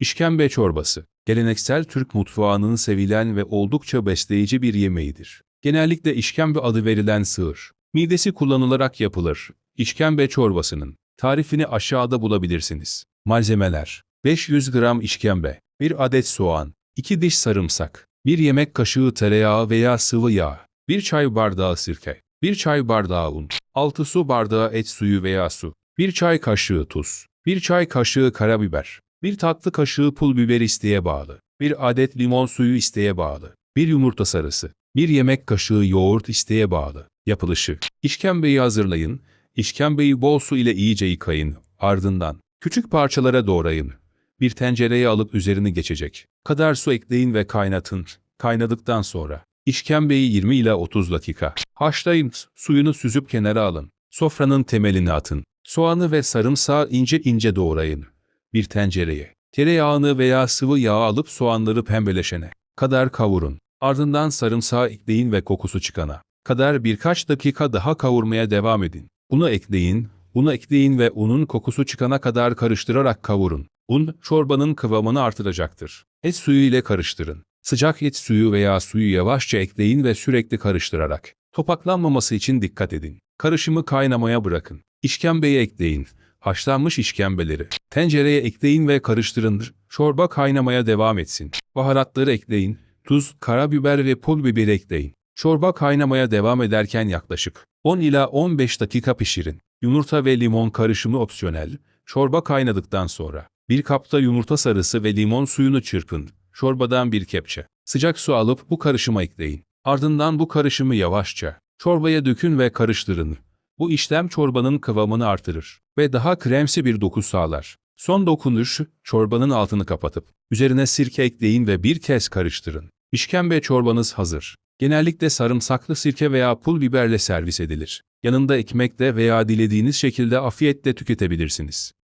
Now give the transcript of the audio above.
İşkembe çorbası, geleneksel Türk mutfağının sevilen ve oldukça besleyici bir yemeğidir. Genellikle işkembe adı verilen sığır, midesi kullanılarak yapılır. İşkembe çorbasının tarifini aşağıda bulabilirsiniz. Malzemeler 500 gram işkembe, 1 adet soğan, 2 diş sarımsak, 1 yemek kaşığı tereyağı veya sıvı yağ, 1 çay bardağı sirke, 1 çay bardağı un, 6 su bardağı et suyu veya su, 1 çay kaşığı tuz, 1 çay kaşığı karabiber, 1 tatlı kaşığı pul biber isteğe bağlı, 1 adet limon suyu isteğe bağlı, 1 yumurta sarısı, 1 yemek kaşığı yoğurt isteğe bağlı. Yapılışı İşkembeyi hazırlayın, işkembeyi bol su ile iyice yıkayın, ardından küçük parçalara doğrayın. Bir tencereye alıp üzerini geçecek kadar su ekleyin ve kaynatın. Kaynadıktan sonra işkembeyi 20 ila 30 dakika haşlayın, suyunu süzüp kenara alın. Sofranın temelini atın. Soğanı ve sarımsağı ince ince doğrayın. Bir tencereye tereyağını veya sıvı yağ alıp soğanları pembeleşene kadar kavurun. Ardından sarımsağı ekleyin ve kokusu çıkana kadar birkaç dakika daha kavurmaya devam edin. Unu ekleyin, unu ekleyin ve unun kokusu çıkana kadar karıştırarak kavurun. Un, çorbanın kıvamını artıracaktır. Et suyu ile karıştırın. Sıcak et suyu veya suyu yavaşça ekleyin ve sürekli karıştırarak. Topaklanmaması için dikkat edin. Karışımı kaynamaya bırakın. İşkembeyi ekleyin. Haşlanmış işkembeleri tencereye ekleyin ve karıştırın. Çorba kaynamaya devam etsin. Baharatları ekleyin. Tuz, karabiber ve pul biber ekleyin. Çorba kaynamaya devam ederken yaklaşık 10 ila 15 dakika pişirin. Yumurta ve limon karışımı opsiyonel. Çorba kaynadıktan sonra bir kapta yumurta sarısı ve limon suyunu çırpın. Çorbadan bir kepçe. Sıcak su alıp bu karışıma ekleyin. Ardından bu karışımı yavaşça çorbaya dökün ve karıştırın. Bu işlem çorbanın kıvamını artırır ve daha kremsi bir doku sağlar. Son dokunuş, çorbanın altını kapatıp üzerine sirke ekleyin ve bir kez karıştırın. İşkembe çorbanız hazır. Genellikle sarımsaklı sirke veya pul biberle servis edilir. Yanında ekmekle veya dilediğiniz şekilde afiyetle tüketebilirsiniz.